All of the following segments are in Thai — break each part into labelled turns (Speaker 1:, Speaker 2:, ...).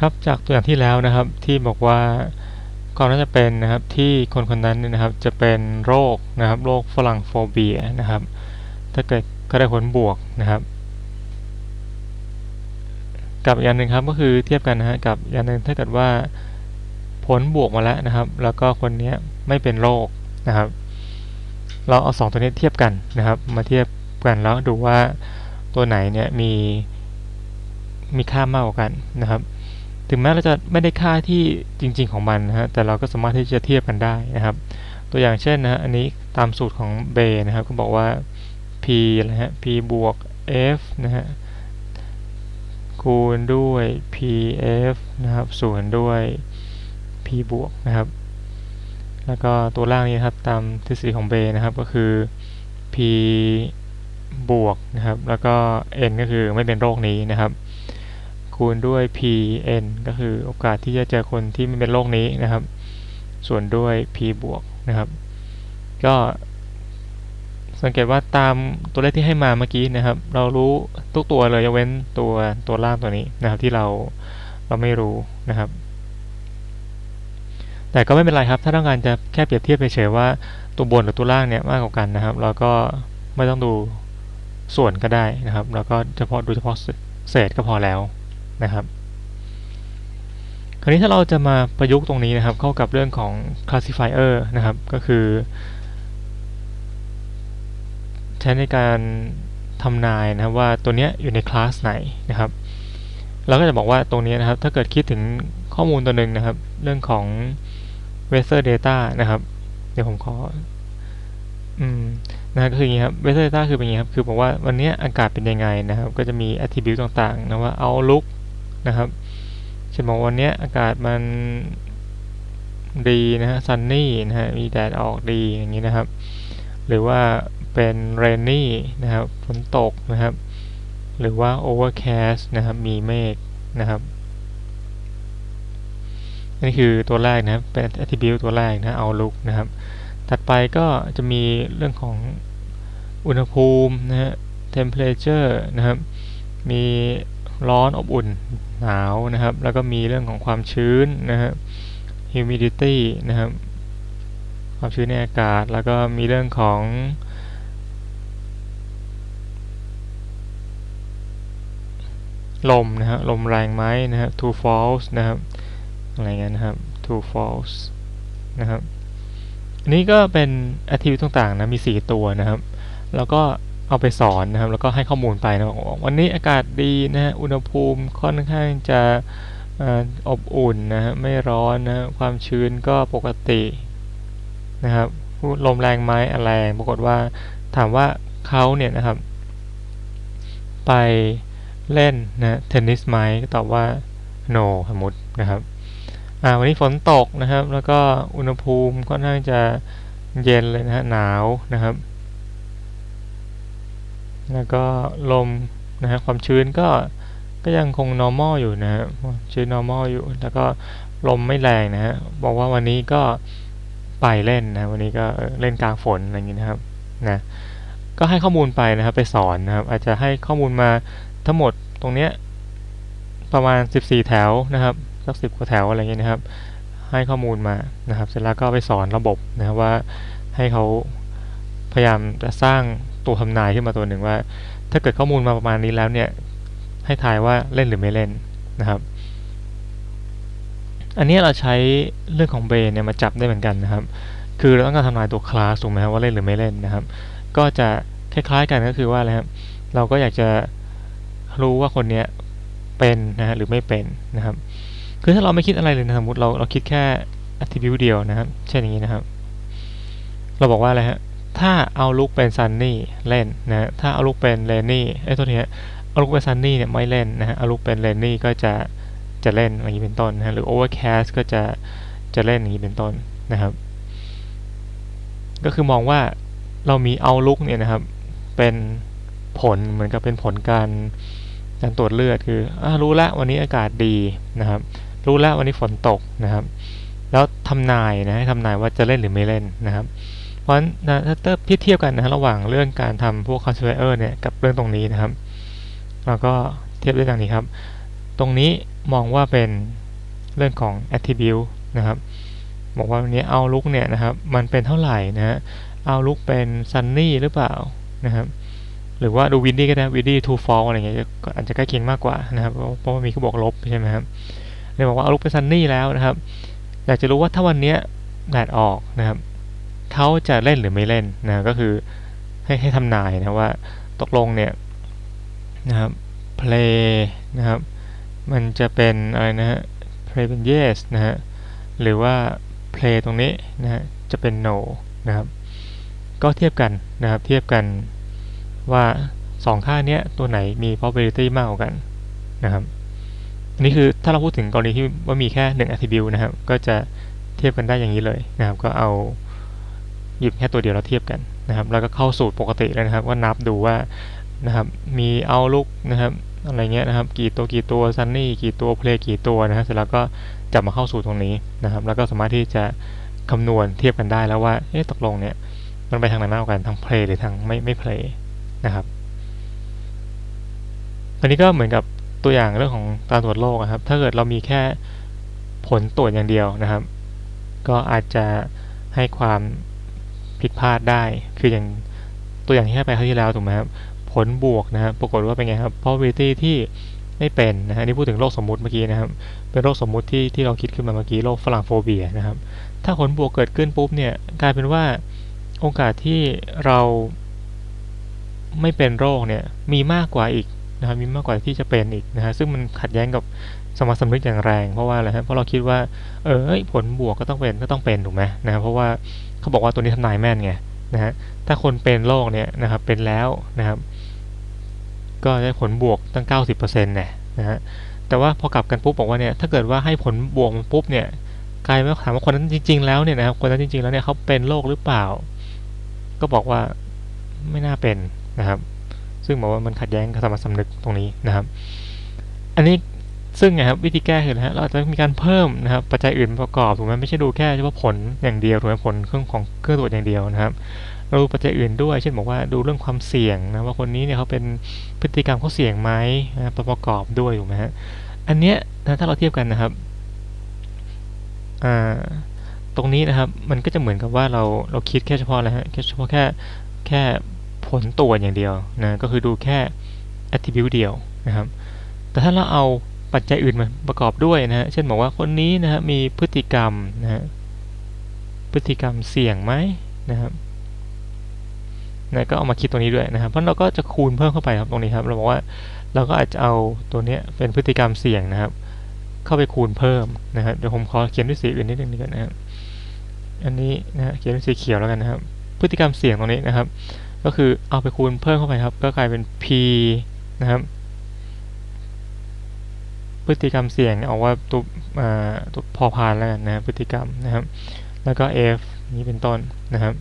Speaker 1: ครับจากตัวอย่างที่แล้วนะครับที่บอกว่าความน่าจะเป็นนะครับที่คนคนนั้นเนี่ยนะครับจะเป็นโรคนะครับโรคฝรั่งโฟเบียนะครับ ถ้าเกิดก็ได้ผลบวกนะครับ กับอีกอย่างหนึ่งครับก็คือเทียบกันนะฮะกับอย่างหนึ่งถ้าเกิดว่าผลบวกมาแล้วนะครับ แล้วก็คนนี้ไม่เป็นโรคนะครับ เราเอาสองตัวนี้เทียบกันนะครับ มาเทียบกันแล้วดูว่าตัวไหนเนี่ยมีมีค่ามากกว่ากันนะครับ ถึงแม้เราจะไม่ได้ค่าที่จริง ๆของมันนะฮะแต่เราก็สามารถที่จะเทียบกันได้นะครับ ตัวอย่างเช่นนะฮะอันนี้ตามสูตรของเบนะครับก็บอกว่า p นะฮะ p บวก f นะฮะคูณด้วย pf นะครับส่วนด้วย p บวกนะครับแล้วก็ตัวล่างนี้ครับตามทฤษฎีของเบนะครับก็คือ p บวกนะครับแล้วก็ n ก็คือไม่เป็นโรคนี้นะครับ คูณด้วย pn ก็คือโอกาสที่จะเจอคนที่ไม่เป็นโรคนี้นะครับ ส่วนด้วย p บวกนะครับ ก็สังเกตว่าตามตัวเลขที่ให้มาเมื่อกี้นะครับ เรารู้ทุกตัวเลยยกเว้นตัวตัวล่างตัวนี้นะครับ ที่เราเราไม่รู้นะครับ แต่ก็ไม่เป็นไรครับ ถ้าต้องการจะแค่เปรียบเทียบเฉยๆว่าตัวบนหรือตัวล่างเนี่ยมากกว่ากันนะครับ เราก็ไม่ต้องดูส่วนก็ได้นะครับเราก็เฉพาะดูเฉพาะเศษก็พอแล้ว นะครับ คราวนี้ถ้าเราจะมาประยุกต์ตรงนี้นะครับ เข้ากับเรื่องของ classifier นะครับ ก็คือ ใช้ในการทำนายนะครับว่าตัวเนี้ยอยู่ในคลาสไหนนะครับเราก็จะบอกว่าตรงนี้นะครับ ถ้าเกิดคิดถึงข้อมูลตัวหนึ่งนะครับ เรื่องของ weather data นะครับ เดี๋ยวผมขออืมนะก็คืออย่างนี้ครับ weather data คือเป็นอย่างนี้ครับ คือบอกว่าวันนี้อากาศเป็นยังไงนะครับ ก็จะมี attribute ต่างๆนะว่า outlook นะครับเช่นบอกวันนี้อากาศมันดีนะฮะ sunny นะฮะมีแดดออกดีอย่างนี้นะครับ หรือว่าเป็น rainy นะครับฝนตกนะครับ หรือว่า overcast นะครับมีเมฆนะครับนนี้คือตัวแรกนะครับเป็น attribute ตัวแรกนะ outlook นะครับ ถัดไปก็จะมีเรื่องของอุณหภูมินะฮะ temperature นะครับ มี ร้อนอบอุ่นหนาวนะครับ แล้วก็มีเรื่องของความชื้นนะฮะ humidity นะครับ ความชื้นในอากาศ แล้วก็มีเรื่องของลมนะครับลมแรงไหมนะครับ true false นะครับอะไรเงี้ยนะครับ true false นะครับอันนี้ก็เป็น attribute ต่างๆนะมี 4 ตัวนะครับ แล้วก็ เอาไปสอนนะครับ แล้วก็ให้ข้อมูลไปนะบอกวันนี้อากาศดีนะฮะอุณหภูมิค่อนข้างจะอบอุ่นนะฮะไม่ร้อนนะความชื้นก็ปกตินะครับลมแรงไหมแรงปรากฏว่าถามว่าเขาเนี่ยนะครับ ไปเล่นนะเทนนิสไหมก็ตอบว่า no สมมตินะครับวันนี้ฝนตกนะครับ แล้วก็อุณหภูมิค่อนข้างจะเย็นเลยนะฮะหนาวนะครับ แล้วก็ลมนะฮะความชื้นก็ก็ยังคง normal อยู่นะฮะชื้น normal อยู่ แล้วก็ลมไม่แรงนะฮะบอกว่าวันนี้ก็ไปเล่นนะวันนี้ก็เล่นกลางฝนอะไรอย่างนี้นะครับนะก็ให้ข้อมูลไปนะครับไปสอนนะครับ อาจจะให้ข้อมูลมาทั้งหมดตรงเนี้ยประมาณ 14 แถวนะครับสักสิบกว่าแถวอะไรเงี้ยนะครับ ให้ข้อมูลมานะครับ เสร็จแล้วก็ไปสอนระบบนะครับว่าให้เขาพยายามจะสร้าง ตัวทำนายขึ้นมาตัวหนึ่งว่า ถ้าเกิดข้อมูลมาประมาณนี้แล้วเนี่ย ให้ทายว่าเล่นหรือไม่เล่นนะครับ อันนี้เราใช้เรื่องของเบนเนี่ยมาจับได้เหมือนกันนะครับ คือเราต้องการทำนายตัวคลาสถูกไหมครับว่าเล่นหรือไม่เล่นนะครับ ก็จะคล้ายๆกันก็คือว่าอะไรครับเราก็อยากจะรู้ว่าคนเนี้ยเป็นนะฮะหรือไม่เป็นนะครับ คือถ้าเราไม่คิดอะไรเลยนะสมมติเราเราคิดแค่ attribute เดียวนะครับ เช่นอย่างนี้นะครับ เราบอกว่าอะไรฮะ ถ้าเอาลุกเป็น sunny เล่นนะถ้าเอาลุกเป็น rainy ไอ้ตัวนี้เอาลุกเป็น sunny เนี่ยไม่เล่นนะฮะเอาลุกเป็น rainy ก็จะจะเล่นอย่างนี้เป็นต้นนะหรือ overcast ก็จะจะเล่นอย่างนี้เป็นต้นนะครับ ก็คือมองว่าเรามีเอาลุกเนี่ยนะครับ เป็นผลเหมือนกับเป็นผลการการตรวจเลือดคืออรู้ล้ววันนี้อากาศดีนะครับ รู้ล้ววันนี้ฝนตกนะครับ แล้วทำนายนะให้ทำนายว่าจะเล่นหรือไม่เล่นนะครับ เพราะฉะนั้นนะถ้าเทียบกันนะระหว่างเรื่องการทำพวก classifier เนี่ยกับเรื่องตรงนี้นะครับเราก็เทียบได้ดังนี้ครับ ตรงนี้มองว่าเป็นเรื่องของ attribute นะครับบอกว่าวันนี้ outlook เนี่ยนะครับมันเป็นเท่าไหร่นะฮะ outlook เป็น sunny หรือเปล่านะครับหรือว่าดู windy ก็ได้ windy to fall อะไรเงี้ยก็อาจจะใกล้เคียงมากกว่านะครับเพราะว่ามีเขาบอกลบใช่ไหมครับเลยบอกว่า outlook เป็น sunny แล้วนะครับอยากจะรู้ว่าถ้าวันนี้แดดออกนะครับ เขาจะเล่นหรือไม่เล่นนะก็คือให้ให้ทำนายนะว่าตกลงเนี่ยนะครับ play นะครับมันจะเป็นอะไรนะฮะ play เป็น yes นะฮะหรือว่า play ตรงนี้นะฮะจะเป็น no นะครับก็เทียบกันนะครับเทียบกันว่าสองค่านี้ตัวไหนมี probability มากกว่ากันนะครับอันนี้คือถ้าเราพูดถึงกรณีที่ว่ามีแค่หนึ่ง attribute นะครับก็จะเทียบกันได้อย่างนี้เลยนะครับก็เอา หยิบแค่ตัวเดียวแล้วเทียบกันนะครับ แล้วก็เข้าสูตรปกติเลยนะครับว่านับดูว่านะครับมีเอาลุกนะครับอะไรเงี้ยนะครับ กี่ตัวกี่ตัวซันนี่กี่ตัวเพลกี่ตัวนะฮะเสร็จแล้วก็จับมาเข้าสูตรตรงนี้นะครับ แล้วก็สามารถที่จะคำนวณเทียบกันได้แล้วว่าเอ๊ะตกลงเนี่ยมันไปทางไหนมากกว่ากันทางเพลหรือทางไม่ไม่เพลนะครับอันนี้ก็เหมือนกับตัวอย่างเรื่องของการตรวจโรคนะครับ ถ้าเกิดเรามีแค่ผลตรวจอย่างเดียวนะครับ ก็อาจจะให้ความ ผิดพลาดได้ คืออย่างตัวอย่างที่ให้ไปครั้งที่แล้วถูกไหมครับ ผลบวกนะครับ ปรากฏว่าเป็นไงครับ probability ที่ไม่เป็นนะฮะนี่พูดถึงโรคสมมุติเมื่อกี้นะครับ เป็นโรคสมมุติที่ที่เราคิดขึ้นมาเมื่อกี้โรคฝรั่งโฟเบียนะครับ ถ้าผลบวกเกิดขึ้นปุ๊บเนี่ยกลายเป็นว่าโอกาสที่เราไม่เป็นโรคเนี่ยมีมากกว่าอีกนะครับมีมากกว่าที่จะเป็นอีกนะฮะซึ่งมันขัดแย้งกับ สมรรถสำนึกอย่างแรง เพราะว่าอะไรฮะเพราะเราคิดว่าเออผลบวกก็ต้องเป็นก็ต้องเป็นถูกไหมนะครับเพราะว่าเขาบอกว่าตัวนี้ทำนายแม่นไงนะฮะถ้าคนเป็นโรคเนี่ยนะครับเป็นแล้วนะครับ ก็ได้ผลบวกตั้ง 90%เนี่ยนะฮะแต่ว่าพอกลับกันปุ๊บบอกว่าเนี่ยถ้าเกิดว่าให้ผลบวกมันปุ๊บเนี่ยกลายเป็นถามว่าคนนั้นจริง ๆ แล้วเนี่ยนะครับคนนั้นจริง ๆแล้วเนี่ยเขาเป็นโรคหรือเปล่า ก็บอกว่าไม่น่าเป็นนะครับ ซึ่งบอกว่ามันขัดแย้งกับสมรสำนึกตรงนี้นะครับ อันนี้ ซึ่งนะครับวิธีแก้คือนะฮะเราอาจจะมีการเพิ่มนะครับปัจจัยอื่นประกอบถูกไหมไม่ใช่ดูแค่เฉพาะผลอย่างเดียวถูกไหมผลเครื่องของเครื่องตรวจอย่างเดียวนะครับเราดูปัจจัยอื่นด้วย เช่นบอกว่าดูเรื่องความเสี่ยงนะว่าคนนี้เนี่ยเขาเป็นพฤติกรรมเขาเสี่ยงไหมนะประกอบด้วยถูกไหมฮะอันเนี้ยนะถ้าเราเทียบกันนะครับอ่าตรงนี้นะครับมันก็จะเหมือนกับว่าเราเราคิดแค่เฉพาะอะไรฮะแค่เฉพาะแค่แค่ผลตรวจอย่างเดียวนะก็คือดูแค่ attribute เดียวนะครับแต่ถ้าเราเอา ปัจจัยอื่นมาประกอบด้วยนะฮะ เช่นบอกว่าคนนี้นะฮะมีพฤติกรรมนะฮะ พฤติกรรมเสี่ยงไหมนะครับนะก็เอามาคิดตรงนี้ด้วยนะครับ เพราะเราก็จะคูณเพิ่มเข้าไปครับตรงนี้ครับ เราบอกว่าเราก็อาจจะเอาตัวนี้เป็นพฤติกรรมเสี่ยงนะครับ เข้าไปคูณเพิ่มนะครับ เดี๋ยวผมขอเขียนด้วยสีอื่นนิดนึงดีกว่านะครับ อันนี้นะฮะเขียนด้วยสีเขียวแล้วกันนะครับ พฤติกรรมเสี่ยงตรงนี้นะครับ ก็คือเอาไปคูณเพิ่มเข้าไปครับ ก็กลายเป็น p นะครับ พฤติกรรมเสี่ยงเอาว่าตัวตัวพอพานแล้วกันนะพฤติกรรมนะครับ แล้วก็ f นี้เป็นต้นนะครับ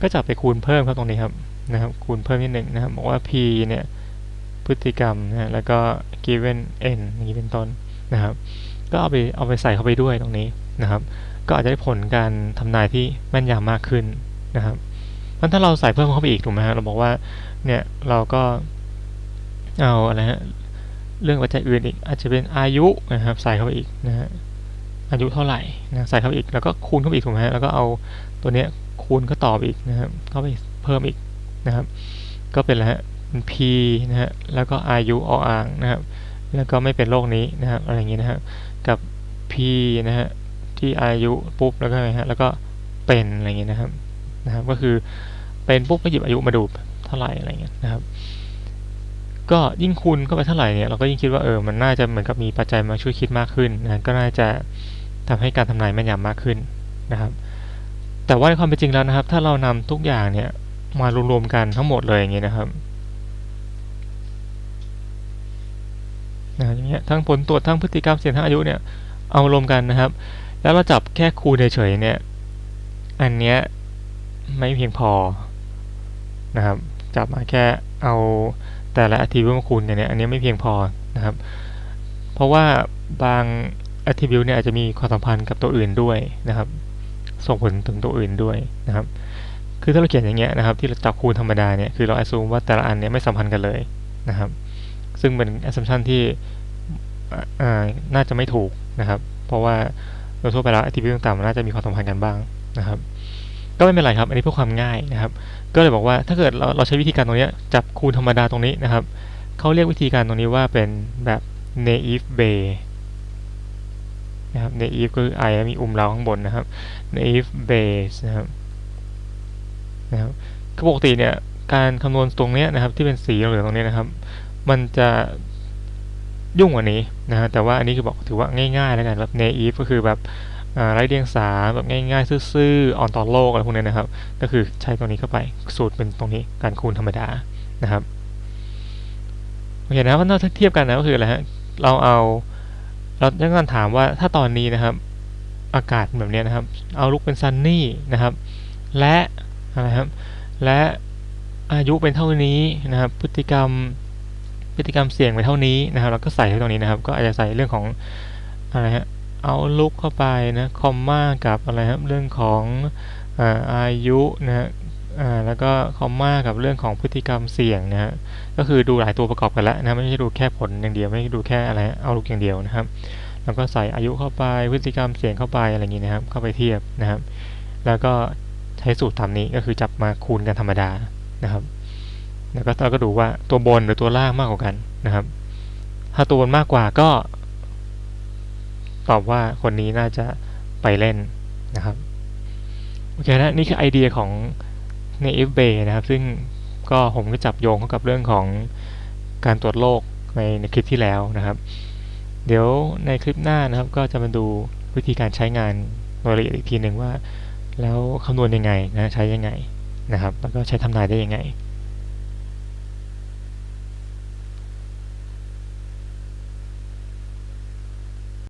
Speaker 1: ก็จะไปคูณเพิ่มครับตรงนี้ครับนะครับ คูณเพิ่มนิดหนึ่งนะครับบอกว่า p เนี่ยพฤติกรรมนะแล้วก็ given n อย่างนี้เป็นต้นนะครับ ก็เอาไปเอาไปใส่เข้าไปด้วยตรงนี้นะครับ ก็อาจจะได้ผลการทำนายที่แม่นยำมากขึ้นนะครับเพราะถ้าเราใส่เพิ่มเข้าไปอีกถูกไหมฮะเราบอกว่าเนี่ยเราก็เอาอะไรฮะ เรื่องปัจจัยอื่นอีกอาจจะเป็นอายุนะครับใส่เข้าไปอีกนะฮะอายุเท่าไหร่นะใส่เข้าไปอีกแล้วก็คูณเข้าไปอีกถูกไหมแล้วก็เอาตัวเนี้ยคูณก็ตอบอีกนะครับเข้าไปเพิ่มอีกนะครับ ก็เป็นอะไรฮะเป็น p นะฮะแล้วก็อายุออ่างนะครับแล้วก็ไม่เป็นโรคนี้นะครับอะไรอย่างนี้นะครับกับ p นะฮะที่อายุปุ๊บแล้วก็อะไรฮะแล้วก็เป็นอะไรอย่างนี้ยนะครับนะครับ ก็คือเป็นปุ๊บก็หยิบอายุมาดูเท่าไหร่อะไรเงี้ยนะครับ ก็ยิ่งคูณเข้าไปเท่าไหร่เนี่ยเราก็ยิ่งคิดว่าเออมันน่าจะเหมือนกับมีปัจจัยมาช่วยคิดมากขึ้นนะก็น่าจะทำให้การทำนายแม่นยำมากขึ้นนะครับ แต่ว่าในความเป็นจริงแล้วนะครับ ถ้าเรานำทุกอย่างเนี่ยมารวมๆกันทั้งหมดเลยอย่างเงี้ยนะครับนะอย่างเงี้ยทั้งผลตรวจทั้งพฤติกรรมเสี่ยงทั้งอายุเนี่ยเอารวมกันนะครับ แล้วเราจับแค่คูณเฉยๆเนี่ยอันเนี้ยไม่เพียงพอนะครับจับมาแค่เอา แต่ละอาทิบิวมาคูณกันเนี่ยอันนี้ไม่เพียงพอนะครับ เพราะว่าบางอาทิบิวเนี่ยอาจจะมีความสัมพันธ์กับตัวอื่นด้วยนะครับ ส่งผลถึงตัวอื่นด้วยนะครับ คือถ้าเราเขียนอย่างเงี้ยนะครับ ที่เราจับคูณธรรมดาเนี่ยคือเราแอสซูมว่าแต่ละอันเนี่ยไม่สัมพันธ์กันเลยนะครับ ซึ่งเป็นแอสซัมชันที่น่าจะไม่ถูกนะครับ เพราะว่าโดยทั่วไปแล้ว attribute ต่างๆน่าจะมีความสัมพันธ์กันบ้างนะครับ ก็ไม่เป็นไรครับ อันนี้เพื่อความง่ายนะครับ ก็เลยบอกว่าถ้าเกิดเราเราใช้วิธีการตรงนี้จับคูณธรรมดาตรงนี้นะครับเขาเรียกวิธีการตรงนี้ว่าเป็นแบบ naive bay นะครับ naive ก็คือ i มีอุ้มเราข้างบนนะครับ naive bayes นะครับนะครับปกติเนี่ยการคำนวณตรงนี้นะครับที่เป็นสีเหลืองตรงนี้นะครับ มันจะยุ่งกว่านี้นะฮะแต่ว่าอันนี้คือบอกถือว่าง่ายๆแล้วกันแบบ naive ก็คือแบบ ไร้เดียงสาแบบง่ายๆ ซื่อๆ อ่อนต่อโลกอะไรพวกนี้นะครับ ก็คือใช้ตรงนี้เข้าไปสูตรเป็นตรงนี้การคูณธรรมดานะครับโอเคนะครับถ้าเทียบกันนะก็คืออะไรฮะเราเอาเราต้องการถามว่าถ้าตอนนี้นะครับ อากาศแบบนี้นะครับ เอาลุกเป็นซันนี่นะครับ และอะไรครับ และอายุเป็นเท่านี้นะครับ พฤติกรรมพฤติกรรมเสี่ยงไปเท่านี้นะครับ เราก็ใส่ให้ตรงนี้นะครับ ก็อาจจะใส่เรื่องของอะไรฮะ เอาลุกเข้าไปนะคอมมากับอะไรครับเรื่องของอายุนะฮะแล้วก็คอมมากับเรื่องของพฤติกรรมเสี่ยงนะฮะก็คือดูหลายตัวประกอบกันแล้วนะไม่ใช่ดูแค่ผลอย่างเดียวไม่ใช่ดูแค่อะไรเอาลุกอย่างเดียวนะครับ แล้วก็ใส่อายุเข้าไปพฤติกรรมเสี่ยงเข้าไปอะไรอย่างนี้นะครับ เข้าไปเทียบนะครับ แล้วก็ใช้สูตรตามนี้ก็คือจับมาคูณกันธรรมดานะครับ แล้วก็เราก็ดูว่าตัวบนหรือตัวล่างมากกว่ากันนะครับ ถ้าตัวบนมากกว่าก็ ตอบว่าคนนี้น่าจะไปเล่นนะครับโอเคนะนี่คือไอเดียของใน f b a y นะครับ ซึ่งก็ผมก็จับโยงเข้ากับเรื่องของการตรวจโรคในในคลิปที่แล้วนะครับ เดี๋ยวในคลิปหน้านะครับ ก็จะมาดูวิธีการใช้งานโดยละเอียดอีกทีหนึ่งว่า แล้วคำนวณยังไงนะใช้ยังไงนะครับ แล้วก็ใช้ทำนายได้ยังไง